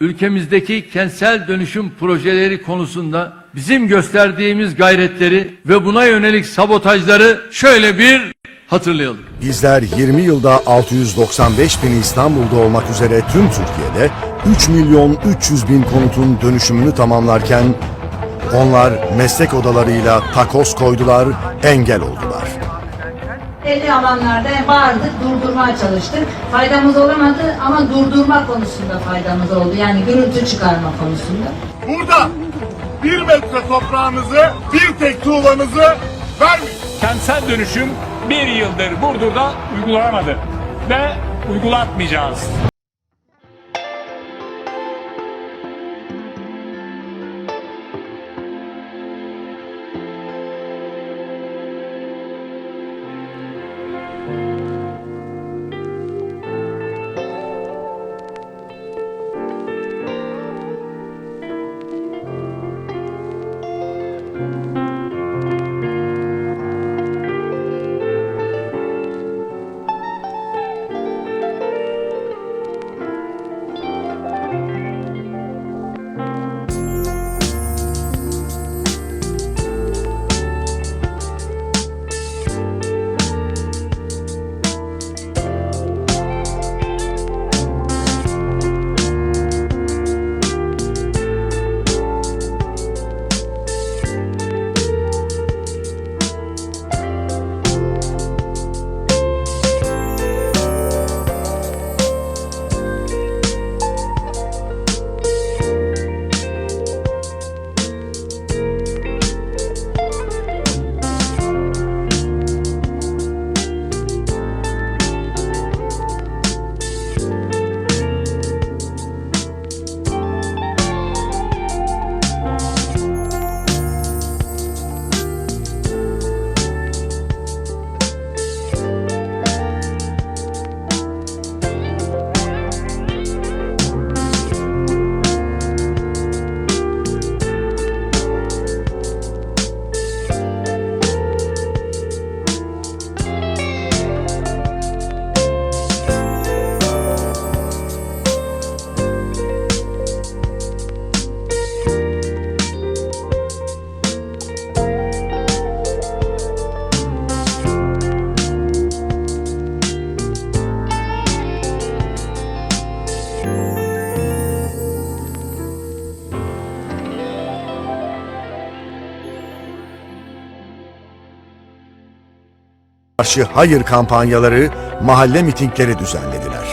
ülkemizdeki kentsel dönüşüm projeleri konusunda bizim gösterdiğimiz gayretleri ve buna yönelik sabotajları şöyle bir hatırlayalım. Bizler 20 yılda 695 bin İstanbul'da olmak üzere tüm Türkiye'de 3 milyon 300 bin konutun dönüşümünü tamamlarken onlar meslek odalarıyla takoz koydular, engel oldular. Belli alanlarda bağırdık, durdurmaya çalıştık. Faydamız olamadı ama durdurma konusunda faydamız oldu. Yani gürültü çıkarma konusunda. Burada bir metre toprağınızı, bir tek tuğlanızı vermeyin. kentsel dönüşüm bir yıldır Burdur'da uygulanamadı ve uygulatmayacağız. Karşı hayır kampanyaları, mahalle mitingleri düzenlediler.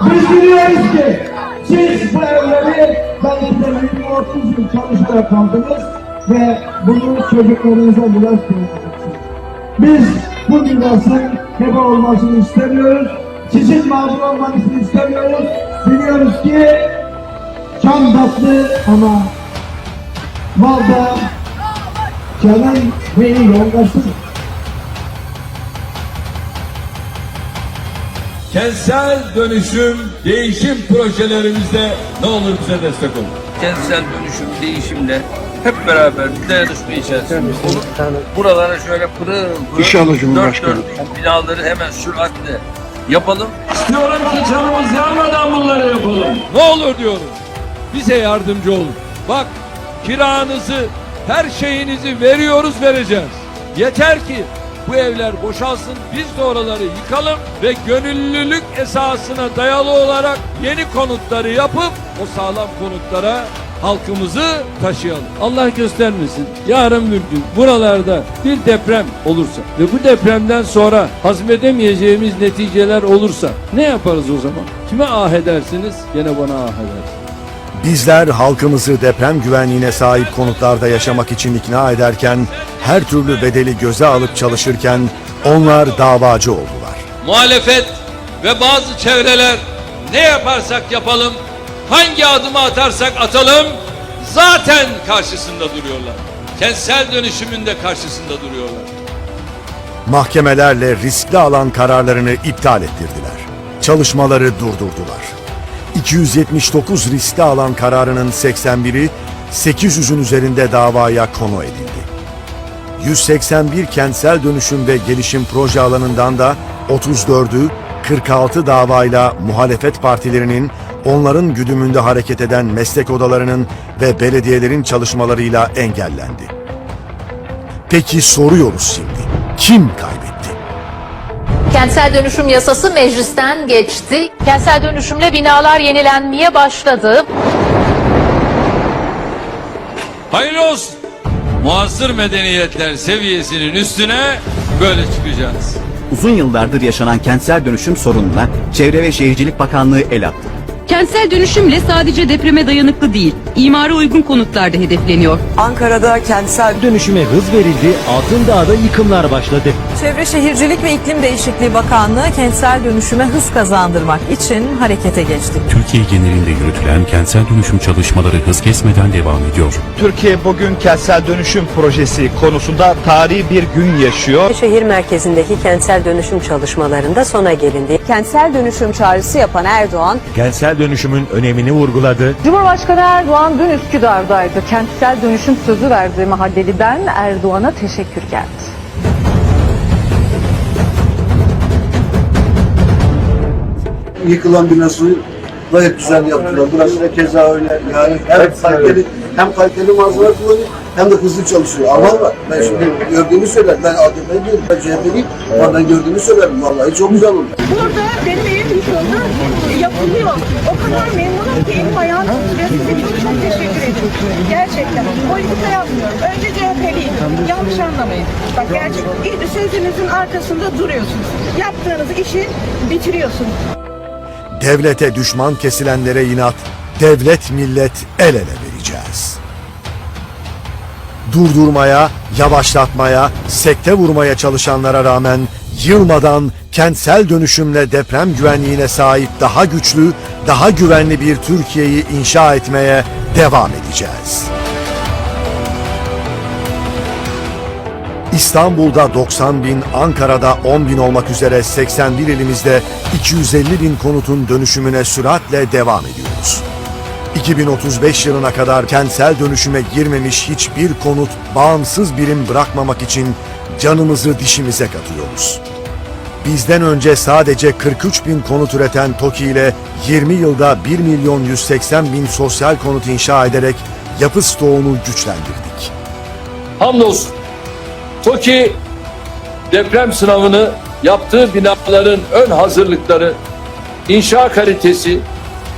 Biz biliyoruz ki siz bu evleri belki de 20-30 yıl çalışarak aldınız ve bunu çocuklarınıza miras bırakacaksınız. Biz bu mirasın heba olmasını istemiyoruz. Sizin mağdur olmanızı istemiyoruz. Biliyoruz ki can tatlı ama valda Kenan Bey'in yoldaşıdır. Kentsel dönüşüm, değişim projelerimizde ne olur bize destek olun. Kentsel dönüşüm değişimle hep beraber bir dayanışma içerisinde olup buralara şöyle pırıl pırıl dört dörtlük binaları hemen süratle yapalım. Diyorum ki canımız yanmadan bunları yapalım. Ne olur diyorum. Bize yardımcı olun. Bak kiranızı, her şeyinizi veriyoruz vereceğiz. Yeter ki bu evler boşalsın, biz de oraları yıkalım ve gönüllülük esasına dayalı olarak yeni konutları yapıp o sağlam konutlara halkımızı taşıyalım. Allah göstermesin. Yarın bir gün buralarda bir deprem olursa ve bu depremden sonra hazmedemeyeceğimiz neticeler olursa ne yaparız o zaman? Kime ah edersiniz? Gene bana ah edersiniz. Bizler halkımızı deprem güvenliğine sahip konutlarda yaşamak için ikna ederken, her türlü bedeli göze alıp çalışırken onlar davacı oldular. muhalefet ve bazı çevreler ne yaparsak yapalım, hangi adımı atarsak atalım zaten karşısında duruyorlar. Kentsel dönüşümün de karşısında duruyorlar. Mahkemelerle riskli alan kararlarını iptal ettirdiler. Çalışmaları durdurdular. 279 riskli alan kararının 81'i 800'ün üzerinde davaya konu edildi. 181 kentsel dönüşüm ve gelişim proje alanından da 34'ü 46 davayla muhalefet partilerinin onların güdümünde hareket eden meslek odalarının ve belediyelerin çalışmalarıyla engellendi. Peki soruyoruz şimdi. Kim kaybetti? Kentsel dönüşüm yasası meclisten geçti. Kentsel dönüşümle binalar yenilenmeye başladı. Hayırlı olsun. Muasır medeniyetler seviyesinin üstüne böyle çıkacağız. Uzun yıllardır yaşanan kentsel dönüşüm sorununa Çevre ve Şehircilik Bakanlığı el attı. Kentsel dönüşümle sadece depreme dayanıklı değil, imara uygun konutlar da hedefleniyor. Ankara'da kentsel dönüşüme hız verildi, Altındağ'da yıkımlar başladı. Çevre Şehircilik ve İklim Değişikliği Bakanlığı kentsel dönüşüme hız kazandırmak için harekete geçti. Türkiye genelinde yürütülen kentsel dönüşüm çalışmaları hız kesmeden devam ediyor. Türkiye bugün kentsel dönüşüm projesi konusunda tarihi bir gün yaşıyor. Şehir merkezindeki kentsel dönüşüm çalışmalarında sona gelindi. Kentsel dönüşüm çağrısı yapan Erdoğan, Kentsel dönüşümün önemini vurguladı. Cumhurbaşkanı Erdoğan dün Üsküdar'daydı. Kentsel dönüşüm sözü verdiği mahalleliden Erdoğan'a teşekkür geldi. Yıkılan binası gayet güzel yaptılar. Burası da keza öyle. Yani hem kaliteli, hem kaliteli malzeme kullanıyor hem de hızlı çalışıyor. Ama bak ben şimdi gördüğümü söylerim. Ben AKP'ye değilim. Ben CHP'liyim. Oradan gördüğümü söylerim. Vallahi çok güzel oldu. Burada benim evim yıkıldı, yapılıyor. O kadar memnunum ki elim ayağım titriyor. Size çok çok teşekkür ederim. Gerçekten. Politika yapmıyorum. Önce CHP'liyim. Yanlış anlamayın. Bak gerçekten sözünüzün arkasında duruyorsunuz. Yaptığınız işi bitiriyorsunuz. Devlete düşman kesilenlere inat, devlet millet el ele vereceğiz. Durdurmaya, yavaşlatmaya, sekte vurmaya çalışanlara rağmen yılmadan kentsel dönüşümle deprem güvenliğine sahip daha güçlü, daha güvenli bir Türkiye'yi inşa etmeye devam edeceğiz. İstanbul'da 90 bin, Ankara'da 10 bin olmak üzere 81 ilimizde 250 bin konutun dönüşümüne süratle devam ediyoruz. 2035 yılına kadar kentsel dönüşüme girmemiş hiçbir konut bağımsız birim bırakmamak için canımızı dişimize katıyoruz. Bizden önce sadece 43 bin konut üreten TOKİ ile 20 yılda 1 milyon 180 bin sosyal konut inşa ederek yapı stoğunu güçlendirdik. Hamdolsun. TOKİ deprem sınavını yaptığı binaların ön hazırlıkları, inşa kalitesi,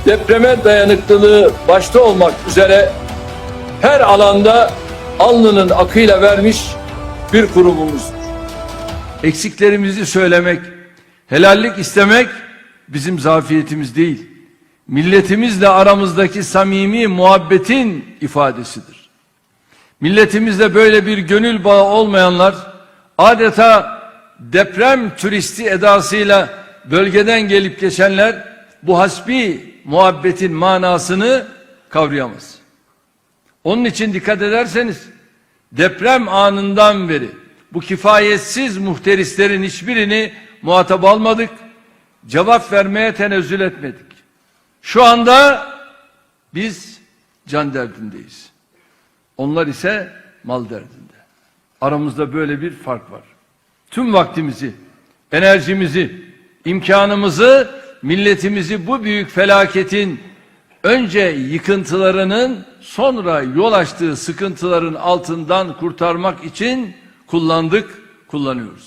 depreme dayanıklılığı başta olmak üzere her alanda alnının akıyla vermiş bir kurumumuzdur. Eksiklerimizi söylemek, helallik istemek bizim zafiyetimiz değil. Milletimizle aramızdaki samimi muhabbetin ifadesidir. Milletimizde böyle bir gönül bağı olmayanlar adeta deprem turisti edasıyla bölgeden gelip geçenler bu hasbi muhabbetin manasını kavrayamaz. Onun için dikkat ederseniz deprem anından beri bu kifayetsiz muhterislerin hiçbirini muhatap almadık, cevap vermeye tenezzül etmedik. Şu anda biz can derdindeyiz. Onlar ise mal derdinde. Aramızda böyle bir fark var. Tüm vaktimizi, enerjimizi, imkanımızı, milletimizi bu büyük felaketin önce yıkıntılarının sonra yol açtığı sıkıntıların altından kurtarmak için kullandık, kullanıyoruz.